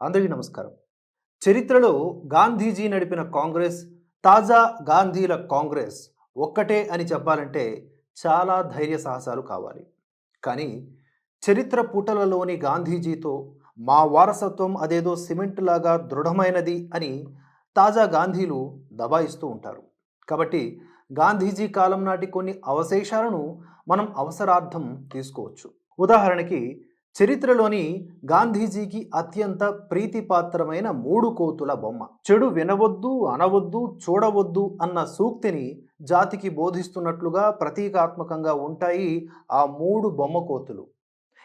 అందరికీ నమస్కారం. చరిత్రలో గాంధీజీ నడిపిన కాంగ్రెస్ తాజా గాంధీల కాంగ్రెస్ ఒక్కటే అని చెప్పాలంటే చాలా ధైర్య సాహసాలు కావాలి. కానీ చరిత్ర పూటలలోని గాంధీజీతో మా వారసత్వం అదేదో సిమెంట్ లాగా దృఢమైనది అని తాజా గాంధీలు దబాయిస్తూ ఉంటారు. కాబట్టి గాంధీజీ కాలం నాటి కొన్ని అవశేషాలను మనం అవసరార్థం తీసుకోవచ్చు. ఉదాహరణకి చరిత్రలోని గాంధీజీకి అత్యంత ప్రీతిపాత్రమైన మూడు కోతుల బొమ్మ. చెడు వినవద్దు అనవద్దు చూడవద్దు అన్న సూక్తిని జాతికి బోధిస్తున్నట్లుగా ప్రతీకాత్మకంగా ఉంటాయి ఆ మూడు బొమ్మ కోతులు.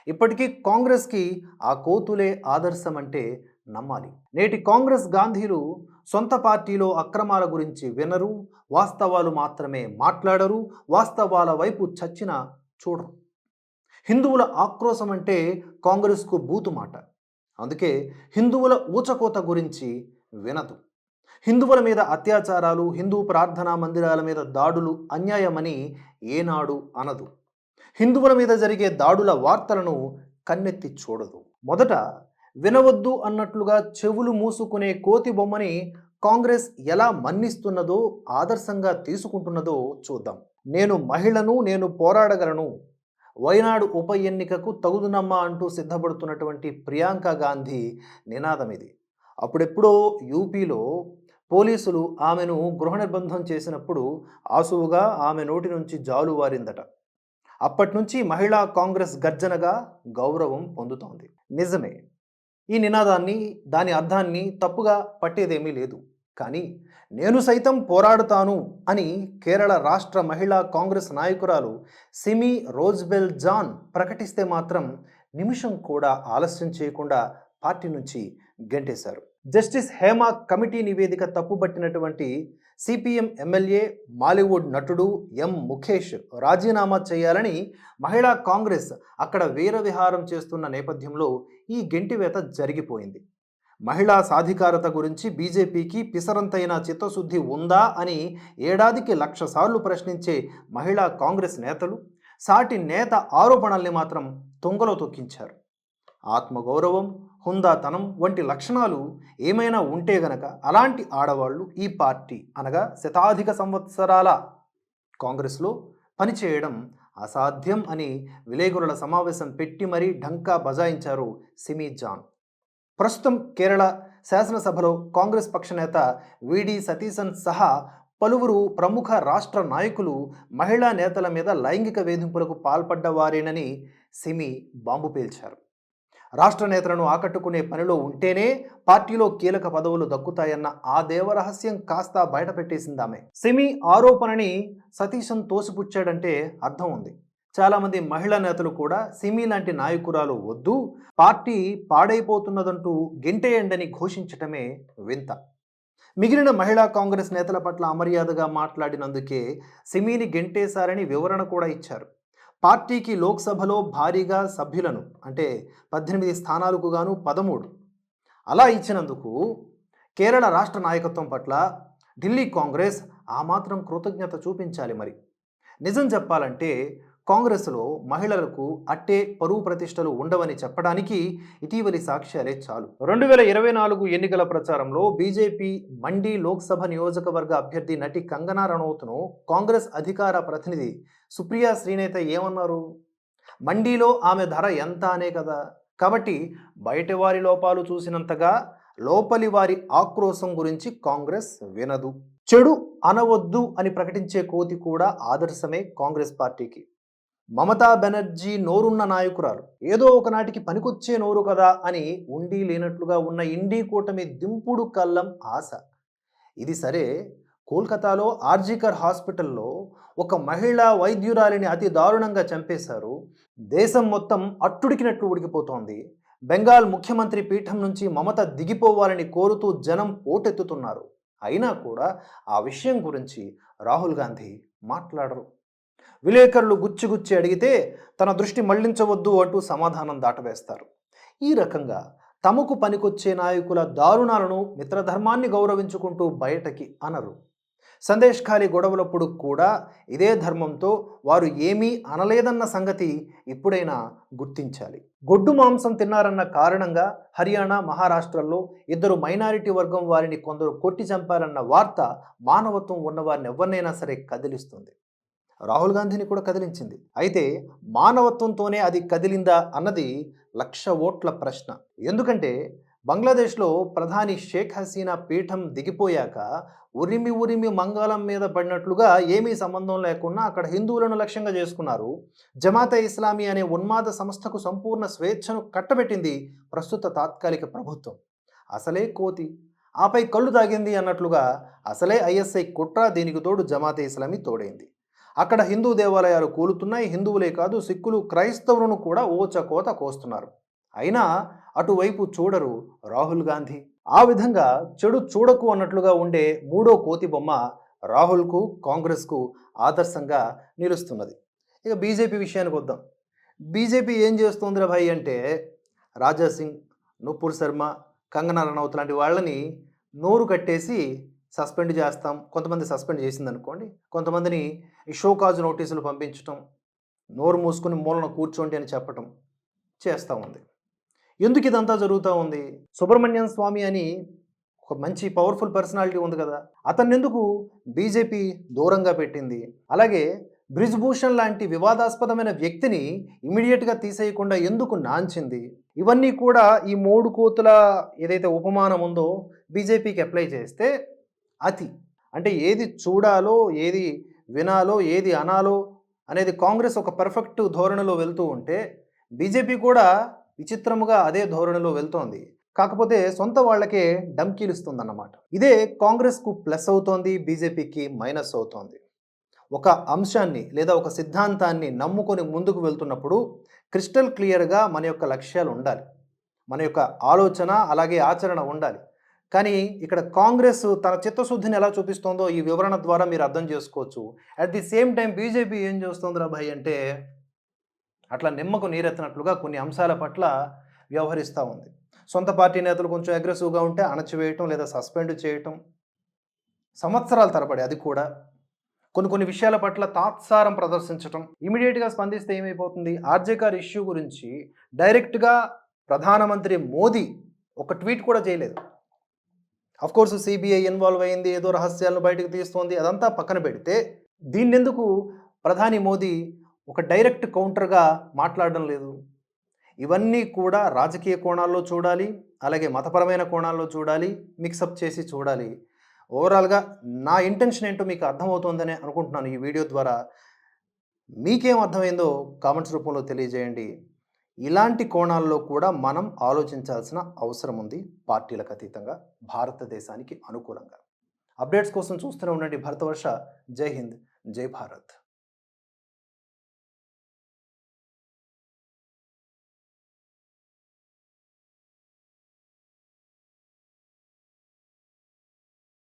ఇప్పటికీ కాంగ్రెస్కి ఆ కోతులే ఆదర్శం అంటే నమ్మాలి. నేటి కాంగ్రెస్ గాంధీలు సొంత పార్టీలో అక్రమాల గురించి వినరు వాస్తవాలు మాత్రమే మాట్లాడరు వాస్తవాల వైపు చచ్చిన చూడరు. హిందువుల ఆక్రోశం అంటే కాంగ్రెస్కు బూతు మాట అందుకే హిందువుల ఊచకోత గురించి వినదు. హిందువుల మీద అత్యాచారాలు హిందూ ప్రార్థనా మందిరాల మీద దాడులు అన్యాయమని ఏనాడు అనదు. హిందువుల మీద జరిగే దాడుల వార్తలను కన్నెత్తి చూడదు. మొదట వినవద్దు అన్నట్లుగా చెవులు మూసుకునే కోతి బొమ్మని కాంగ్రెస్ ఎలా మన్నిస్తున్నదో ఆదర్శంగా తీసుకుంటున్నదో చూద్దాం. నేను మహిళను నేను పోరాడగలను వైనాడు ఉప ఎన్నికకు తగుదునమ్మా అంటూ సిద్ధపడుతున్నటువంటి ప్రియాంక గాంధీ నినాదం ఇది అప్పుడెప్పుడో యూపీలో పోలీసులు ఆమెను గృహ నిర్బంధం చేసినప్పుడు ఆసువుగా ఆమె నోటి నుంచి జాలు వారిందట. అప్పటి నుంచి మహిళా కాంగ్రెస్ గర్జనగా గౌరవం పొందుతోంది. నిజమే ఈ నినాదాన్ని దాని అర్థాన్ని తప్పుగా పట్టేదేమీ లేదు. కానీ నేను సైతం పోరాడుతాను అని కేరళ రాష్ట్ర మహిళా కాంగ్రెస్ నాయకురాలు సిమి రోజ్బెల్ జాన్ ప్రకటిస్తే మాత్రం నిమిషం కూడా ఆలస్యం చేయకుండా పార్టీ నుంచి గెంటేశారు. జస్టిస్ హేమ కమిటీ నివేదిక తప్పుబట్టినటువంటి సిపిఎం ఎమ్మెల్యే మాలీవుడ్ నటుడు ఎం ముఖేష్ రాజీనామా చేయాలని మహిళా కాంగ్రెస్ అక్కడ వీరవిహారం చేస్తున్న నేపథ్యంలో ఈ గెంటివేత జరిగిపోయింది. మహిళా సాధికారత గురించి బీజేపీకి పిసరంతైన చిత్తశుద్ధి ఉందా అని ఏడాదికి లక్ష సార్లు ప్రశ్నించే మహిళా కాంగ్రెస్ నేతలు సాటి నేత ఆరోపణల్ని మాత్రం తొంగలో తొక్కించారు. ఆత్మగౌరవం హుందాతనం వంటి లక్షణాలు ఏమైనా ఉంటే గనక అలాంటి ఆడవాళ్ళు ఈ పార్టీ అనగా శతాధిక సంవత్సరాల కాంగ్రెస్లో పనిచేయడం అసాధ్యం అని విలేకరుల సమావేశం పెట్టి మరీ ఢంకా బజాయించారు సిమీ జాన్ ప్రస్తుతం కేరళ శాసనసభలో కాంగ్రెస్ పక్ష నేత విడి సతీశన్ సహా పలువురు ప్రముఖ రాష్ట్ర నాయకులు మహిళా నేతల మీద లైంగిక వేధింపులకు పాల్పడ్డవారేనని సిమి బాంబు పేల్చారు. రాష్ట్ర నేతలను ఆకట్టుకునే పనిలో ఉంటేనే పార్టీలో కీలక పదవులు దక్కుతాయన్న ఆ దేవరహస్యం కాస్త బయటపెట్టేసిందామె. సిమి ఆరోపణని సతీశన్ తోసిపుచ్చాడంటే అర్థం ఉంది. చాలామంది మహిళా నేతలు కూడా సిమి లాంటి నాయకురాలు వద్దు పార్టీ పాడైపోతున్నదంటూ గెంటేయండని ఘోషించటమే వింత. మిగిలిన మహిళా కాంగ్రెస్ నేతల పట్ల అమర్యాదగా మాట్లాడినందుకే సిమిని గెంటేశారని వివరణ కూడా ఇచ్చారు. పార్టీకి లోక్సభలో భారీగా సభ్యులను అంటే పద్దెనిమిది స్థానాలకు గాను పదమూడు. అలా ఇచ్చినందుకు కేరళ రాష్ట్ర నాయకత్వం పట్ల ఢిల్లీ కాంగ్రెస్ ఆ మాత్రం కృతజ్ఞత చూపించాలి మరి. నిజం చెప్పాలంటే కాంగ్రెస్లో మహిళలకు అట్టే పరువు ప్రతిష్టలు ఉండవని చెప్పడానికి ఇటీవలి సాక్ష్యాలే చాలు. రెండు వేల ఇరవై నాలుగు ఎన్నికల ప్రచారంలో బీజేపీ మండి లోక్సభ నియోజకవర్గ అభ్యర్థి నటి కంగనా రనౌత్ను కాంగ్రెస్ అధికార ప్రతినిధి సుప్రియా శ్రీనేత ఏమన్నారు? మండీలో ఆమె ధర ఎంత అనే కదా. కాబట్టి బయట వారి లోపాలు చూసినంతగా లోపలి వారి ఆక్రోశం గురించి కాంగ్రెస్ వినదు. చెడు అనవద్దు అని ప్రకటించే కోతి కూడా ఆదర్శమే కాంగ్రెస్ పార్టీకి. మమతా బెనర్జీ నోరున్న నాయకురాలు. ఏదో ఒకనాటికి పనికొచ్చే నోరు కదా అని ఉండి లేనట్లుగా ఉన్న ఇండీ కూటమి దింపుడు కల్లం ఆశ. ఇది సరే కోల్కతాలో ఆర్జికర్ హాస్పిటల్లో ఒక మహిళా వైద్యురాలిని అతి దారుణంగా చంపేశారు. దేశం మొత్తం అట్టుడికినట్లు ఉడికిపోతోంది. బెంగాల్ ముఖ్యమంత్రి పీఠం నుంచి మమత దిగిపోవాలని కోరుతూ జనం పోటెత్తుతున్నారు అయినా కూడా ఆ విషయం గురించి రాహుల్ గాంధీ మాట్లాడరు. విలేకరులు గుచ్చిగుచ్చి అడిగితే తన దృష్టి మళ్ళించవద్దు అంటూ సమాధానం దాటవేస్తారు. ఈ రకంగా తమకు పనికొచ్చే నాయకుల దారుణాలను మిత్రధర్మాన్ని గౌరవించుకుంటూ బయటకి అనరు. సందేశ్ ఖాళీ గొడవలప్పుడు కూడా ఇదే ధర్మంతో వారు ఏమీ అనలేదన్న సంగతి ఇప్పుడైనా గుర్తించాలి. గొడ్డు మాంసం తిన్నారన్న కారణంగా హర్యానా మహారాష్ట్రల్లో ఇద్దరు మైనారిటీ వర్గం వారిని కొందరు కొట్టి చంపారన్న వార్త మానవత్వం ఉన్నవారిని ఎవరినైనా సరే కదిలిస్తుంది. రాహుల్ గాంధీని కూడా కదిలించింది. అయితే మానవత్వంతోనే అది కదిలిందా అన్నది లక్ష ఓట్ల ప్రశ్న. ఎందుకంటే బంగ్లాదేశ్లో ప్రధాని షేక్ హసీనా పీఠం దిగిపోయాక ఉరిమి ఉరిమి మంగళం మీద పడినట్లుగా ఏమీ సంబంధం లేకుండా అక్కడ హిందువులను లక్ష్యంగా చేసుకున్నారు. జమాత ఇస్లామీ అనే ఉన్మాద సంస్థకు సంపూర్ణ స్వేచ్ఛను కట్టబెట్టింది ప్రస్తుత తాత్కాలిక ప్రభుత్వం. అసలే కోతి. ఆపై కళ్ళు తాగింది అన్నట్లుగా అసలే ఐఎస్ఐ కుట్ర దీనికి తోడు జమాతే ఇస్లామీ తోడైంది. అక్కడ హిందూ దేవాలయాలు కూలుతున్నాయి. హిందువులే కాదు సిక్కులు క్రైస్తవులను కూడా ఓచకోత కోస్తున్నారు. అయినా అటువైపు చూడరు రాహుల్ గాంధీ. ఆ విధంగా చెడు చూడకు అన్నట్లుగా ఉండే మూడో కోతి బొమ్మ రాహుల్కు కాంగ్రెస్కు ఆదర్శంగా నిలుస్తున్నది. ఇక బీజేపీ విషయానికి వద్దాం. బీజేపీ ఏం చేస్తుందిరా భాయ్ అంటే రాజా సింగ్ నుపూర్ శర్మ కంగనా రనౌత్ లాంటి వాళ్ళని నోరు కట్టేసి సస్పెండ్ చేస్తాం. కొంతమంది సస్పెండ్ చేసింది అనుకోండి కొంతమందిని షో షోకాజ్ నోటీసులు పంపించటం నోరు మూసుకుని మూలన కూర్చోండి అని చెప్పటం చేస్తూ ఉంది. ఎందుకు ఇదంతా జరుగుతూ ఉంది? సుబ్రహ్మణ్యం స్వామి అని ఒక మంచి పవర్ఫుల్ పర్సనాలిటీ ఉంది కదా! అతన్ని ఎందుకు బీజేపీ దూరంగా పెట్టింది? అలాగే బ్రిజ్భూషణ్ లాంటి వివాదాస్పదమైన వ్యక్తిని ఇమీడియట్గా తీసేయకుండా ఎందుకు నాంచింది? ఇవన్నీ కూడా ఈ మూడు కోతుల ఏదైతే ఉపమానం ఉందో బీజేపీకి అప్లై చేస్తే అతి. అంటే ఏది చూడాలో ఏది వినాలో ఏది అనాలో అనేది కాంగ్రెస్ ఒక పర్ఫెక్ట్ ధోరణిలో వెళ్తూ ఉంటే బీజేపీ కూడా విచిత్రముగా అదే ధోరణిలో వెళ్తోంది. కాకపోతే సొంత వాళ్ళకే డంకీలుస్తుందన్నమాట. ఇదే కాంగ్రెస్కు ప్లస్ అవుతోంది బీజేపీకి మైనస్ అవుతోంది. ఒక అంశాన్ని లేదా ఒక సిద్ధాంతాన్ని నమ్ముకొని ముందుకు వెళ్తున్నప్పుడు క్రిస్టల్ క్లియర్గా మన యొక్క లక్ష్యాలు ఉండాలి. మన యొక్క ఆలోచన అలాగే ఆచరణ ఉండాలి. కానీ ఇక్కడ కాంగ్రెస్ తన చిత్తశుద్ధిని ఎలా చూపిస్తోందో ఈ వివరణ ద్వారా మీరు అర్థం చేసుకోవచ్చు. At the same time BJP ఏం చేస్తుందిరా భయ్ అంటే అట్లా నిమ్మకు నీరెత్తినట్లుగా కొన్ని అంశాల పట్ల వ్యవహరిస్తూ ఉంది. సొంత పార్టీ నేతలు కొంచెం అగ్రెసివ్గా ఉంటే అణచివేయటం లేదా సస్పెండ్ చేయటం సంవత్సరాల తరబడి అది కూడా. కొన్ని కొన్ని విషయాల పట్ల తాత్సారం ప్రదర్శించటం ఇమీడియట్గా స్పందిస్తే ఏమైపోతుంది? ఆర్జేకార్ ఇష్యూ గురించి డైరెక్ట్గా ప్రధానమంత్రి మోదీ ఒక ట్వీట్ కూడా చేయలేదు. అఫ్ కోర్స్ సిబిఐ ఇన్వాల్వ్ అయింది ఏదో రహస్యాలను బయటకు తీస్తోంది అదంతా పక్కన పెడితే దీన్నెందుకు ప్రధాని మోదీ ఒక డైరెక్ట్ కౌంటర్గా మాట్లాడడం లేదు? ఇవన్నీ కూడా రాజకీయ కోణాల్లో చూడాలి అలాగే మతపరమైన కోణాల్లో చూడాలి మిక్సప్ చేసి చూడాలి. ఓవరాల్గా నా ఇంటెన్షన్ ఏంటో మీకు అర్థమవుతోందని అనుకుంటున్నాను ఈ వీడియో ద్వారా. మీకేం అర్థమైందో కామెంట్స్ రూపంలో తెలియజేయండి. ఇలాంటి కోణాల్లో కూడా మనం ఆలోచించాల్సిన అవసరం ఉంది పార్టీలకు అతీతంగా భారతదేశానికి అనుకూలంగా. అప్డేట్స్ కోసం చూస్తూనే ఉండండి భరతవర్ష. జై హింద్. జై భారత్.